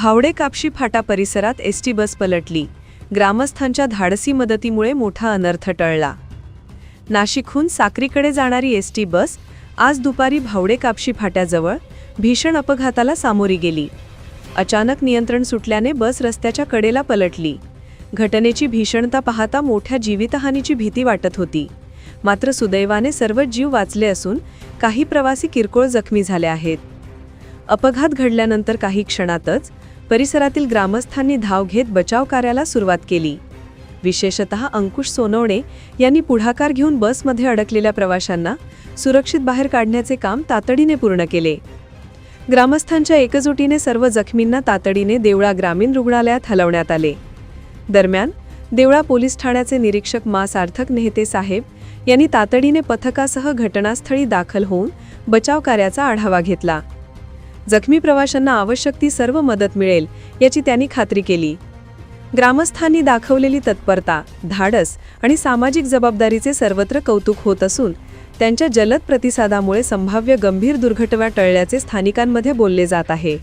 भावडे कापशी फाटा परिसरात S T bus पलटली. ग्रामस्थांच्या धाडसी मदतीमुळे मोठा अनर्थ टळला. नाशिकहून साक्रीकडे जाणारी एस टी बस आज दुपारी भावडे कापशी फाट्याजवळ भीषण अपघाताला सामोरी गेली. अचानक नियंत्रण सुटल्याने बस रस्त्याच्या कडेला पलटली. घटनेची भीषणता पाहता मोठ्या जीवितहानीची भीती वाटत होती. मात्र सुदैवाने सर्व जीव वाचले असून काही प्रवासी किरकोळ जखमी झाले आहेत. अपघात घडल्यानंतर काही क्षणातच परिसरातील ग्रामस्थांनी धाव घेत बचाव कार्याला सुरुवात केली. विशेषत अंकुश सोनवणे यांनी पुढाकार घेऊन बसमध्ये अडकलेल्या प्रवाशांना सुरक्षित बाहेर काढण्याचे काम तातडीने पूर्ण केले. ग्रामस्थांच्या एकजुटीने सर्व जखमींना तातडीने देवळा ग्रामीण रुग्णालयात हलवण्यात आले. दरम्यान देवळा पोलीस ठाण्याचे निरीक्षक मा. सार्थक नेहते साहेब यांनी तातडीने पथकासह घटनास्थळी दाखल होऊन बचाव कार्याचा आढावा घेतला. जखमी प्रवाशांना आवश्यक ती सर्व मदत मिळेल याची त्यांनी खात्री केली. ग्रामस्थांनी दाखवलेली तत्परता धाडस आणि सामाजिक जबाबदारीचे सर्वत्र कौतुक होत असून त्यांच्या जलद प्रतिसादामुळे संभाव्य गंभीर दुर्घटना टळल्याचे स्थानिकांमध्ये बोलले जात आहे.